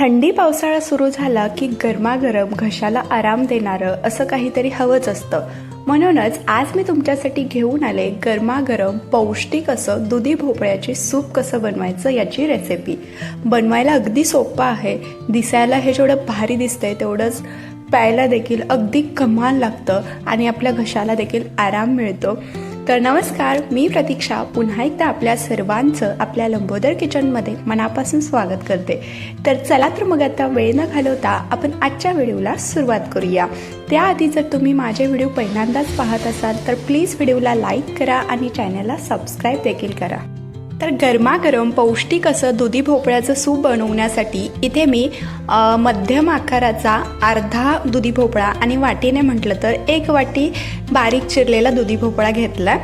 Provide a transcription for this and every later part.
थंडी पावसाळा सुरू झाला की गरमागरम घशाला आराम देणारं असं काहीतरी हवंच असतं. म्हणूनच आज मी तुमच्यासाठी घेऊन आले गरमागरम पौष्टिक असं दुधी भोपळ्याची सूप कसं बनवायचं याची रेसिपी बनवायला अगदी सोपं आहे. दिसायला हे जेवढं भारी दिसतंय तेवढंच प्यायला देखील अगदी कमाल लागतं आणि आपल्या घशाला देखील आराम मिळतो. तर नमस्कार मी प्रतीक्षा. पुन्हा एकदा आपल्या सर्वांचं आपल्या लंबोदर किचनमध्ये मनापासून स्वागत करते. तर चला तर मग आता वेळ न घालवता आपण आजच्या व्हिडिओला सुरुवात करूया. त्याआधी जर तुम्ही माझे व्हिडिओ पहिल्यांदाच पाहत असाल तर प्लीज व्हिडिओला लाईक करा आणि चॅनलला सबस्क्राईब देखील करा. तर गरमागरम पौष्टिक असं दुधी भोपळ्याचं सूप बनवण्यासाठी इथे मी मध्यम आकाराचा अर्धा दुधी भोपळा आणि वाटीने म्हटलं तर एक वाटी बारीक चिरलेला दुधी भोपळा घेतला.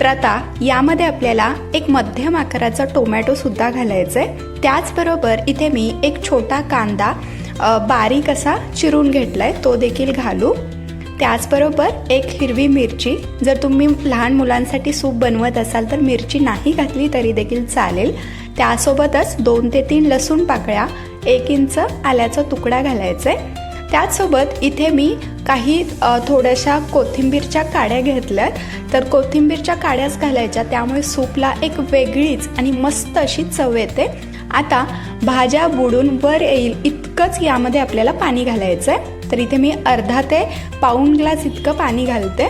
तर आता यामध्ये आपल्याला एक मध्यम आकाराचा टोमॅटोसुद्धा घालायचा आहे. त्याचबरोबर इथे मी एक छोटा कांदा बारीक असा चिरून घेतला आहे तो देखील घालू. त्याचबरोबर एक हिरवी मिरची. जर तुम्ही लहान मुलांसाठी सूप बनवत असाल तर मिरची नाही घातली तरी देखील चालेल. त्यासोबतच दोन ते तीन लसूण पाकळ्या एक इंच आल्याचा तुकडा घालायचा आहे. त्याचसोबत इथे मी काही थोड्याशा कोथिंबीरच्या काड्या घेतल्यात. तर कोथिंबीरच्या काड्याच घालायच्या. त्यामुळे सूपला एक वेगळीच आणि मस्त अशी चव येते. आता भाज्या बुडून वर येईल इतकंच यामध्ये आपल्याला पाणी घालायचं आहे तर इथे मी अर्धा ते पाऊण ग्लास इतकं पाणी घालते.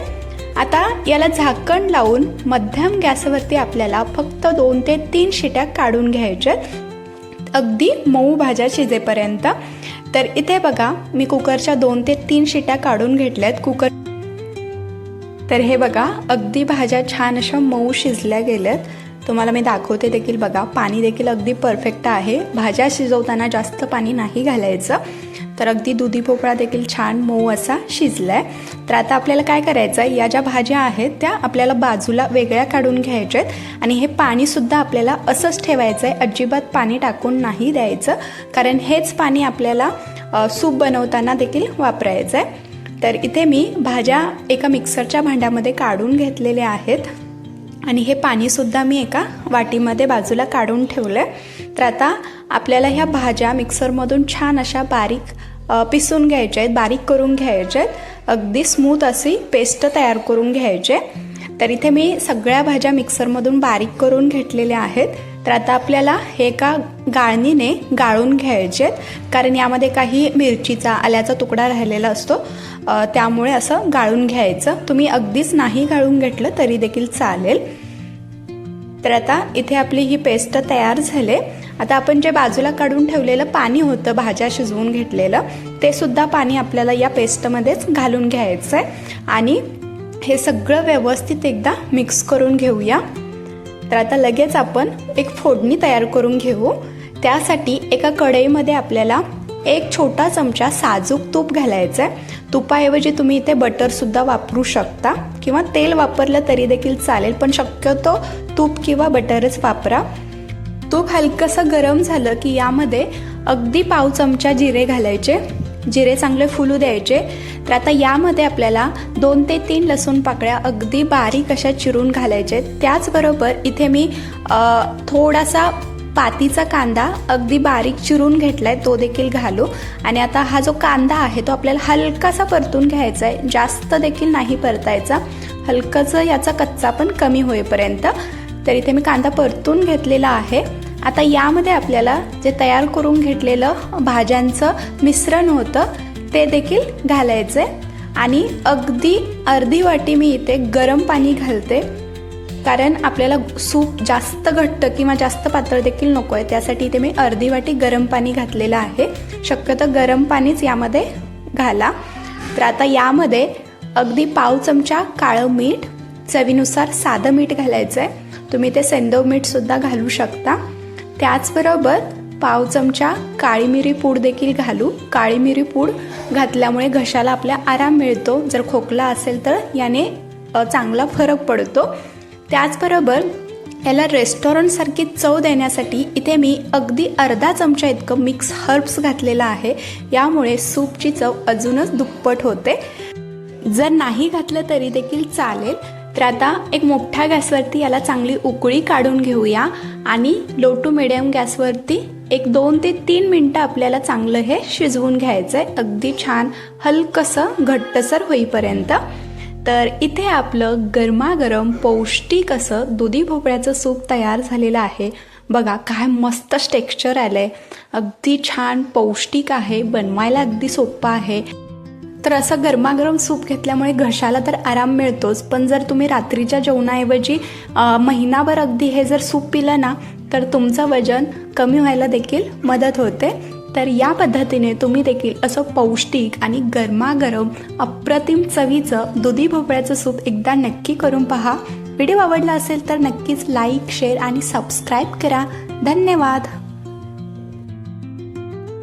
आता याला झाकण लावून मध्यम गॅसवरती आपल्याला फक्त दोन ते तीन शिट्या काढून घ्यायच्या अगदी मऊ भाज्या शिजेपर्यंत. तर इथे बघा मी कुकरच्या दोन ते तीन शिट्या काढून घेतल्यात. कुकर तर हे बघा अगदी भाज्या छान अशा मऊ शिजल्या गेल्यात. तुम्हाला मी दाखवते देखील बघा. पाणी देखील अगदी परफेक्ट आहे. भाज्या शिजवताना जास्त पाणी नाही घालायचं. तर अगदी दुधी भोपळा देखील छान मऊ असा शिजलाय. तर आता आपल्याला काय करायचं आहे या ज्या भाज्या आहेत त्या आपल्याला बाजूला वेगळ्या काढून घ्यायच्या आहेत आणि हे पाणीसुद्धा आपल्याला असंच ठेवायचं आहे अजिबात पाणी टाकून नाही द्यायचं. कारण हेच पाणी आपल्याला सूप बनवताना देखील वापरायचं आहे तर इथे मी भाज्या एका मिक्सरच्या भांड्यामध्ये काढून घेतलेल्या आहेत. आणि हे पाणीसुद्धा मी एका वाटीमध्ये बाजूला काढून ठेवलं आहे तर आता आपल्याला ह्या भाज्या मिक्सरमधून छान अशा बारीक पिसून घ्यायच्या आहेत बारीक करून घ्यायच्या आहेत. अगदी स्मूथ अशी पेस्ट तयार करून घ्यायचे तर इथे मी सगळ्या भाज्या मिक्सरमधून बारीक करून घेतलेल्या आहेत. तर आता आपल्याला हे एका गाळणीने गाळून घ्यायचे आहेत. कारण यामध्ये काही मिरचीचा आल्याचा तुकडा राहिलेला असतो. त्यामुळे असं गाळून घ्यायचं. तुम्ही अगदीच नाही गाळून घेतलं तरी देखील चालेल. तर आता इथे आपली ही पेस्ट तयार झाले. आता आपण जे बाजूला काढून ठेवलेलं पाणी होतं भाज्या शिजवून घेतलेलं ते सुद्धा पाणी आपल्याला या पेस्टमध्येच घालून घ्यायचं आहे आणि हे सगळं व्यवस्थित एकदा मिक्स करून घेऊया. तर आता लगेच आपण एक फोडणी तयार करून घेऊ. त्यासाठी एका कढईमध्ये आपल्याला एक छोटा चमचा साजूक तूप घालायचं आहे तुपाऐवजी तुम्ही इथे बटरसुद्धा वापरू शकता किंवा तेल वापरलं तरी देखील चालेल पण शक्यतो तूप किंवा बटरच वापरा. तूप हलकंसं गरम झालं की यामध्ये अगदी पाव चमचा जिरे घालायचे. जिरे चांगले फुलू द्यायचे. तर आता यामध्ये आपल्याला दोन ते तीन लसूण पाकळ्या अगदी बारीक अशा चिरून घालायच्या आहेत. त्याचबरोबर इथे मी थोडासा पातीचा कांदा अगदी बारीक चिरून घेतलाय तो देखील घालू. आणि आता हा जो कांदा आहे तो आपल्याला हलकासा परतून घ्यायचा आहे. जास्त देखील नाही परतायचा. हलकंचं याचा कच्चा पण कमी होईपर्यंत. तर इथे मी कांदा परतून घेतलेला आहे. आता यामध्ये आपल्याला जे तयार करून घेतलेलं भाज्यांचं मिश्रण होतं ते देखील घालायचं. आहे आणि अगदी अर्धी वाटी मी इथे गरम पाणी घालते. कारण आपल्याला सूप जास्त घट्ट किंवा जास्त पातळ देखील नको आहे त्यासाठी इथे मी अर्धी वाटी गरम पाणी घातलेलं आहे. शक्यतो गरम पाणीच यामध्ये घाला. तर आता यामध्ये अगदी पाव चमचा काळं मीठ चवीनुसार साधं मीठ घालायचं आहे तुम्ही ते सेंदव मीठसुद्धा घालू शकता. त्याचबरोबर पाव चमचा काळी मिरी पूड देखील घालू. काळी मिरी पूड घातल्यामुळे घशाला आपल्या आराम मिळतो. जर खोकला असेल तर याने चांगला फरक पडतो. त्याचबरोबर याला रेस्टॉरंटसारखी चव देण्यासाठी इथे मी अगदी अर्धा चमचा इतकं मिक्स हर्ब्स घातलेलं आहे. यामुळे सूपची चव अजूनच दुप्पट होते. जर नाही घातलं तरी देखील चालेल. तर आता एक मोठ्या गॅसवरती याला चांगली उकळी काढून घेऊया आणि लो टू मिडियम गॅसवरती एक दोन ते तीन मिनटं आपल्याला चांगलं हे शिजवून घ्यायचं आहे अगदी छान हलकंसं घट्टसर होईपर्यंत. तर इथे आपलं गरमागरम पौष्टिक असं दुधी भोपळ्याचं सूप तयार झालेलं आहे. बघा काय मस्तच टेक्स्चर आलं आहे अगदी छान पौष्टिक आहे बनवायला अगदी सोपं आहे. तर असं गरमागरम सूप घेतल्यामुळे घशाला तर आराम मिळतोच. पण जर तुम्ही रात्रीच्या जेवणाऐवजी महिनाभर अगदी हे जर सूप पिलं ना तर तुमचं वजन कमी व्हायला देखील मदत होते. तर या पद्धतीने तुम्ही देखील असं पौष्टिक आणि गरमागरम अप्रतिम चवीचं दुधी भोपळ्याचं सूप एकदा नक्की करून पहा. व्हिडिओ आवडला असेल तर नक्कीच लाईक शेअर आणि सबस्क्राईब करा. धन्यवाद.